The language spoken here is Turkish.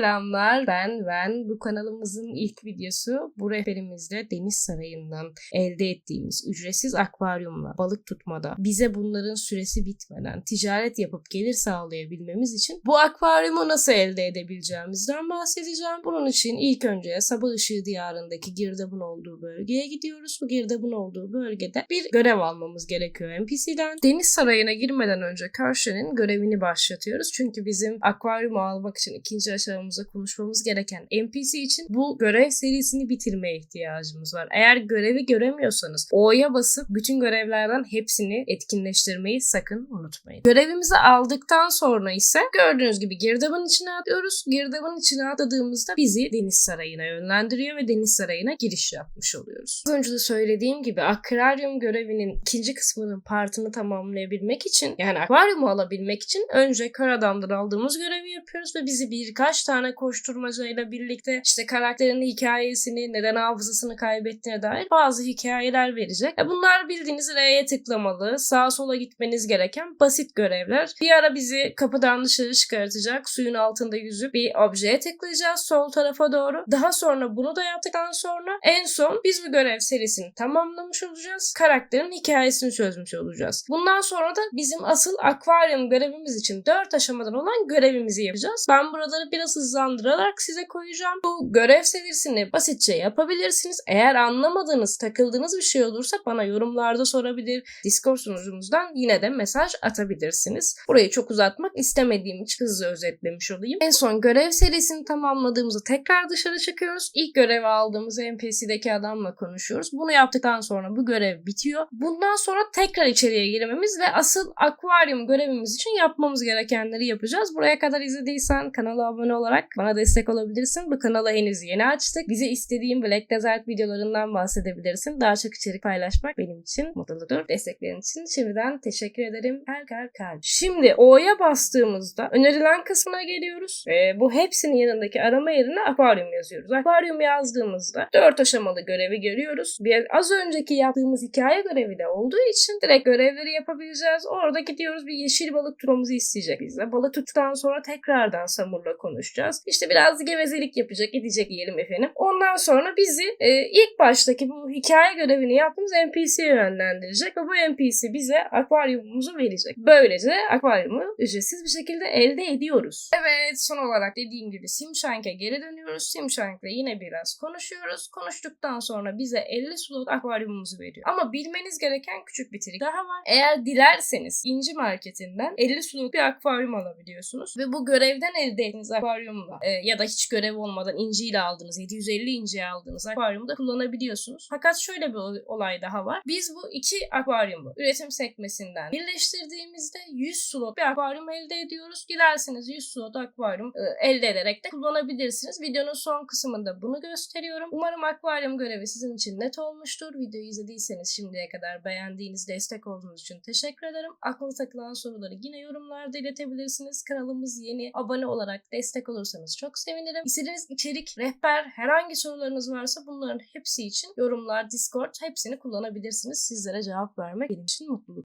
Selamlar ben ben bu kanalımızın ilk videosu bu rehberimizde Deniz Sarayı'ndan elde ettiğimiz ücretsiz akvaryumla balık tutmada bize bunların süresi bitmeden ticaret yapıp gelir sağlayabilmemiz için bu akvaryumu nasıl elde edebileceğimizden bahsedeceğim. Bunun için ilk önce Sabah Işığı Diyarı'ndaki girdabın olduğu bölgeye gidiyoruz. Bu girdabın olduğu bölgede bir görev almamız gerekiyor NPC'den. Deniz Sarayı'na girmeden önce Kersha'nın görevini başlatıyoruz. Çünkü bizim akvaryumu almak için ikinci aşamamıza konuşmamız gereken NPC için bu görev serisini bitirmeye ihtiyacımız var. Eğer görevi göremiyorsanız O'ya basıp bütün görevlerden hepsini etkinleştirmeyi sakın unutmayın. Görevimizi aldıktan sonra ise gördüğünüz gibi girdabın içine atlıyoruz. Girdabın içine atladığımızda bizi Deniz Sarayı'na yönlendiriyor ve Deniz Sarayı'na giriş yapmış oluyoruz. Az önce de söylediğim gibi akvaryum görevinin ikinci kısmının partını tamamlayabilmek için yani akvaryumu alabilmek için önce kör adamdan aldığımız görevi yapıyoruz ve bizi birkaç tane koşturmacayla birlikte işte karakterin hikayesini, neden hafızasını kaybettiğine dair bazı hikayeler verecek. Bunlar bildiğiniz R'ye tıklamalı, sağa sola gitmeniz gereken basit görevler. Bir ara bizi kapıdan dışarı çıkartacak, suyun altında yüzüp bir objeye tıklayacağız sol tarafa doğru. Daha sonra bunu da yaptıktan sonra en son biz bu görev serisini tamamlamış olacağız. Karakterin hikayesini çözmüş olacağız. Bundan sonra da bizim asıl akvaryum görevimiz için 4 aşamadan olan görevimizi yapacağız. Ben buraları biraz hızlandırarak size koyacağım. Bu görev serisini basitçe yapabilirsiniz. Eğer anlamadığınız, takıldığınız bir şey olursa bana yorumlarda sorabilir. Discord sunucumuzdan yine de mesaj atabilirsiniz. Burayı çok uzatmak istemediğim için hızlı özetlemiş olayım. En son görev serisini tamamladığımızda tekrar dışarı çıkıyoruz. İlk görevi aldığımız NPC'deki adamla konuşuyoruz. Bunu yaptıktan sonra bu görev bitiyor. Bundan sonra tekrar içeriye girmemiz ve asıl akvaryum görevimiz için yapmamız gerekenleri yapacağız. Buraya kadar izlediysen kanala abone olarak bana destek olabilirsin. Bu kanalı henüz yeni açtık. Bize istediğin Black Desert videolarından bahsedebilirsin. Daha çok içerik paylaşmak benim için mutluluktur. Desteklerin için şimdiden teşekkür ederim. Her kalp kalp. Şimdi O'ya bastığımızda önerilen kısmına geliyoruz. Ee, bu hepsinin yanındaki arama yerine akvaryum yazıyoruz. Akvaryum yazdığımızda dört aşamalı görevi görüyoruz. Bir, az önceki yaptığımız hikaye görevi de olduğu için direkt görevleri yapabileceğiz. Orada gidiyoruz bir yeşil balık turumuzu isteyecek bize. Balık tuttuktan sonra tekrardan Samur'la konuşacağız. İşte biraz gevezelik yapacak, gidecek diyelim efendim. Ondan sonra bizi e, ilk baştaki bu hikaye görevini yaptığımız NPC'ye yönlendirecek ve bu NPC bize akvaryumumuzu verecek. Böylece akvaryumu ücretsiz bir şekilde elde ediyoruz. Evet son olarak dediğim gibi Simshank'e geri dönüyoruz. Simshank'le yine biraz konuşuyoruz. Konuştuktan sonra bize 50 slot akvaryumumuzu veriyor. Ama bilmeniz gereken küçük bir trik daha var. Eğer dilerseniz İnci Marketi'nden 50 slot bir akvaryum alabiliyorsunuz. Ve bu görevden elde ettiğiniz akvaryumla e, ya da hiç görev olmadan inciyle aldığınız 750 inciye aldığınız akvaryumu da kullanabiliyorsunuz. Fakat şöyle bir ol- olay daha var. Biz bu iki akvaryumu üretim sekmesinden birleştirdiğimizde 100 slot bir akvaryum elde ediyoruz. Dilerseniz 100 slot akvaryum e, elde ederek de kullanabilirsiniz. Videonun son kısmında bunu gösteriyorum. Umarım akvaryum görevi sizin için net olmuştur. Videoyu izlediyseniz şimdiye kadar beğendiğiniz, destek olduğunuz için teşekkür ederim. Aklınıza takılan soruları yine yorumlarda iletebilirsiniz. Kanalımız yeni. Abone olarak destek olursanız çok sevinirim. İstediğiniz içerik, rehber, herhangi sorularınız varsa bunların hepsi için yorumlar, Discord hepsini kullanabilirsiniz. Sizlere cevap vermek benim için mutluluk.